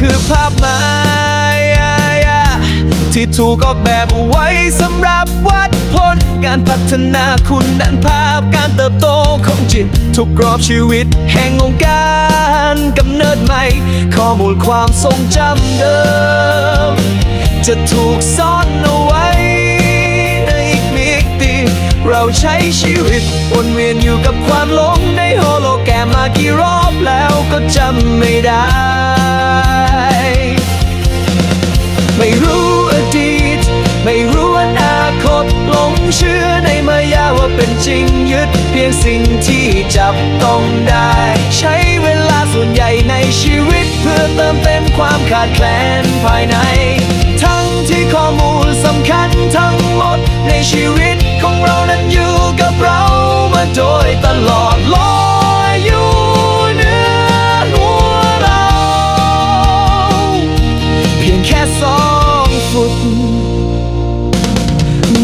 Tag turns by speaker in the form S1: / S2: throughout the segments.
S1: คือภาพมายาที่ถูกออกแบบเอาไว้สำหรับวัดผลการพัฒนาคุณด้นภาพการเติบโตของจิต ทุกกรอบชีวิตแห่งองค์การกำเนิดใหม่ ข้อมูลความทรงจำเดิม จะถูกซ่อนเอาไว้ในอีกมิติเราใช้ชีวิตวนเวียนอยู่กับความหลง มากี่รอบแล้วก็จำไม่ได้ ไม่รู้อดีต ไม่รู้อนาคตหลงเชื่อในมายาว่าเป็นจริงยึดเพียงสิ่งที่จับต้องได้ ใช้เวลาส่วนใหญ่ในชีวิต เพื่อเติมเต็มความขาดแคลนภายใน ทั้งที่ข้อมูลสำคัญทั้งหมดในชีวิต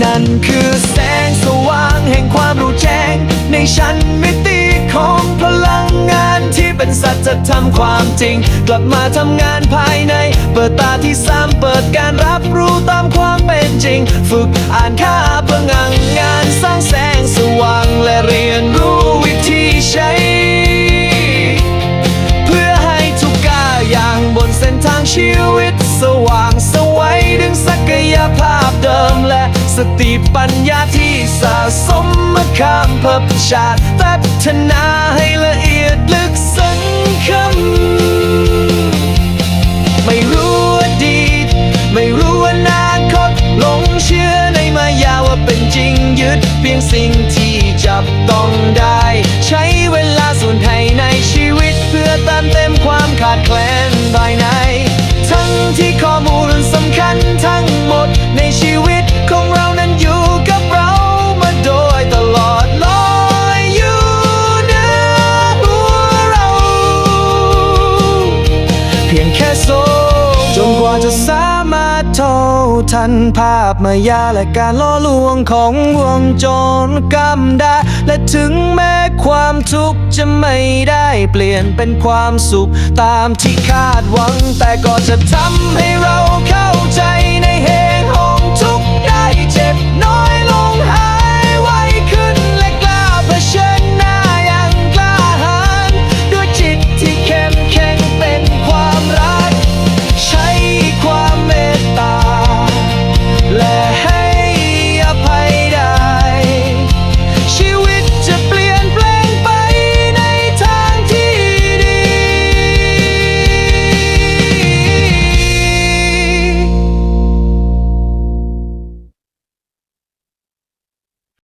S1: นั่นคือแสงสว่างแห่งความรู้แจ้ง ในชั้นมิติของพลังงานที่เป็นสัจธรรมความจริง กลับมาทำงานภายใน เปิดตาที่สามเปิดการรับรู้ตามความเป็นจริง ฝึกอ่านค่าพลังงานสร้างแสงสว่างและเรียนรู้วิธีใช้ เพื่อให้ทุกกาอย่างบนเส้นทางชีวิตสว่างสวัยดึงศักยภาพเดิมและ สติปัญญาที่สะสมมาข้ามภพชาติพัฒนาให้ละเอียดลึกซึ้งคำไม่รู้อดีตไม่รู้อนาคตหลงเชื่อในมายาว่าเป็นจริงยึดเพียงสิ่ง จนกว่าจะสามารถเท่าทันภาพมายาและการล่อลวงของวงจรกรรมได้ และถึงแม้ความทุกข์จะไม่ได้เปลี่ยนเป็นความสุขตามที่คาดหวัง แต่ก็จะทำให้เราเข้าใจ